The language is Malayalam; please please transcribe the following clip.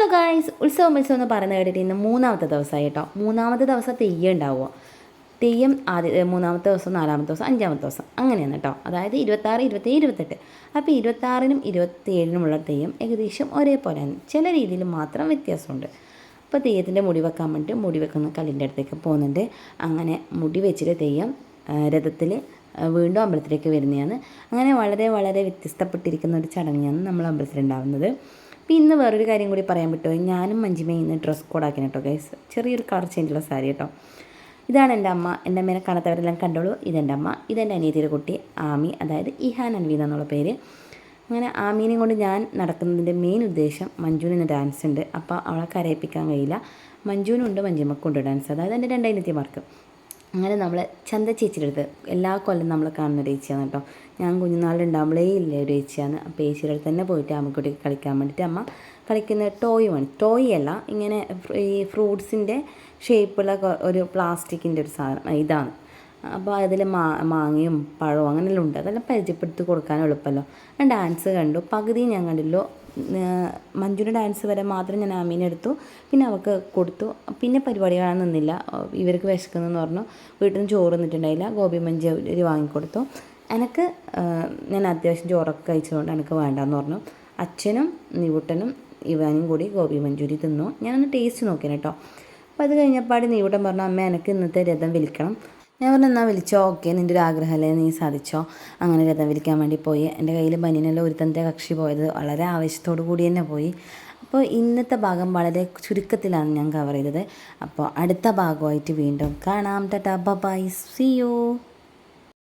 ഹലോ ഗായ്സ് ഉത്സവം ഉത്സവം എന്ന് പറയുന്നത് കേട്ടിട്ട് ഇന്ന് മൂന്നാമത്തെ ദിവസമായി കേട്ടോ. മൂന്നാമത്തെ ദിവസം തെയ്യം ഉണ്ടാവുക. തെയ്യം ആദ്യ മൂന്നാമത്തെ ദിവസം നാലാമത്തെ ദിവസം അഞ്ചാമത്തെ ദിവസം. അങ്ങനെയാണ് കേട്ടോ. അതായത് ഇരുപത്താറ് ഇരുപത്തേഴ് ഇരുപത്തെട്ട്. അപ്പോൾ ഇരുപത്താറിനും ഇരുപത്തേഴിനുമുള്ള തെയ്യം ഏകദേശം ഒരേപോലെയാണ്. ചില രീതിയിൽ മാത്രം വ്യത്യാസമുണ്ട്. അപ്പോൾ തെയ്യത്തിന്റെ മുടി വെക്കാൻ വേണ്ടിയിട്ട് മുടി വെക്കുന്ന കല്ലിന്റെ അടുത്തേക്ക് പോകുന്നുണ്ട്. അങ്ങനെ മുടി വെച്ചിട്ട് തെയ്യം രഥത്തിൽ വീണ്ടും അമ്പലത്തിലേക്ക് വരുന്നതാണ്. അങ്ങനെ വളരെ വളരെ വ്യത്യസ്തപ്പെട്ടിരിക്കുന്ന ഒരു ചടങ്ങാണ് നമ്മൾ അമ്പലത്തിൽ ഇന്ന് വേറൊരു കാര്യം കൂടി പറയാൻ പറ്റുമോ? ഞാനും മഞ്ജിമയും ഇന്ന് ഡ്രസ് കോഡ് കോഡാക്കിന് കേട്ടോ ഗൈസ് ചെറിയൊരു കളർ ചേഞ്ചുള്ള സാരി കേട്ടോ ഇതാണ് എന്റെ അമ്മ. എന്റെ അമ്മേനെ കാണാത്തവരെല്ലാം കണ്ടോളൂ. ഇതെന്റെ അമ്മ. ഇതെന്റെ അനിയത്തിയുടെ കുട്ടി ആമി അതായത് ഇഹാൻ അൻവീന എന്നുള്ള പേര്. അങ്ങനെ ആമീനെയും കൊണ്ട് ഞാൻ നടക്കുന്നതിന്റെ മെയിൻ ഉദ്ദേശം മഞ്ജുവിന് ഇന്ന് ഡാൻസ് ഉണ്ട്. അപ്പോൾ അവളെ കരയിപ്പിക്കാൻ കഴിയില്ല. മഞ്ജുവിനുണ്ട് മഞ്ജുമ്മക്കുണ്ട് ഡാൻസ് അതായത് എന്റെ രണ്ടായിരത്തി അനിയത്തിമാർക്ക്. അങ്ങനെ നമ്മൾ ചന്ത ചേച്ചിയുടെ അടുത്ത് എല്ലാ കൊല്ലം നമ്മൾ കാണുന്ന ഒരു ചേച്ചിയാണ് കേട്ടോ. ഞാൻ കുഞ്ഞുനാളിലുണ്ടാകുമ്പോഴേ ഇല്ല ഒരു ചേച്ചിയാണ്. അപ്പോൾ ചേച്ചിയുടെ അടുത്ത് തന്നെ പോയിട്ട് അമ്മക്കുട്ടിക്ക് കളിക്കാൻ വേണ്ടിയിട്ട് അമ്മ കളിക്കുന്ന ടോയ് വേണം ടോയ് അല്ല ഇങ്ങനെ ഈ ഫ്രൂട്ട്സിന്റെ ഷേപ്പുള്ള ഒരു പ്ലാസ്റ്റിക്കിന്റെ ഒരു സാധനം. ഇതാണ്. അപ്പോൾ അതിൽ മാ മാങ്ങയും പഴവും അങ്ങനെയെല്ലാം ഉണ്ട്. അതെല്ലാം പരിചയപ്പെടുത്തി കൊടുക്കാൻ എളുപ്പമല്ലോ ഞാൻ ഡാൻസ് കണ്ടു. പകുതി ഞാൻ കണ്ടില്ലോ. മഞ്ജുവിന്റെ ഡാൻസ് വരെ മാത്രം ഞാൻ ആമീനെ എടുത്തു. പിന്നെ അവൾക്ക് കൊടുത്തു. പിന്നെ പരിപാടി കാണാൻ നിന്നില്ല. ഇവർക്ക് വിശക്കുന്നെന്ന് പറഞ്ഞു. വീട്ടിൽ നിന്ന് ചോറ് നിന്നിട്ടുണ്ടായില്ല ഗോപി മഞ്ചൂരി വാങ്ങിക്കൊടുത്തു. എനിക്ക് ഞാൻ അത്യാവശ്യം ചോറൊക്കെ കഴിച്ചതുകൊണ്ട് എനിക്ക് വേണ്ടാന്ന് പറഞ്ഞു. അച്ഛനും നീവുട്ടനും ഇവാനും കൂടി ഗോപി മഞ്ചൂരി തിന്നു. ഞാനൊന്ന് ടേസ്റ്റ് നോക്കിയാണ് കേട്ടോ അപ്പോൾ അത് കഴിഞ്ഞപ്പാട് നീവുട്ടൻ പറഞ്ഞു അമ്മ എനിക്ക് ഇന്നത്തെ രഥം വിളിക്കണം ഞാൻ പറഞ്ഞു എന്നാൽ വിളിച്ചോ? ഓക്കെ നിന്റെ ഒരു ആഗ്രഹമല്ലേ? നീ സാധിച്ചോ? അങ്ങനെ രഥം വിളിക്കാൻ വേണ്ടി പോയി. എന്റെ കയ്യിൽ ഒരു തന്റെ കക്ഷി പോയത്. വളരെ ആവശ്യത്തോടു കൂടി തന്നെ പോയി. അപ്പോൾ ഇന്നത്തെ ഭാഗം വളരെ ചുരുക്കത്തിലാണ് ഞാൻ കവർ ചെയ്തത്. അപ്പോൾ അടുത്ത ഭാഗമായിട്ട് വീണ്ടും കാണാം. Tata bye C U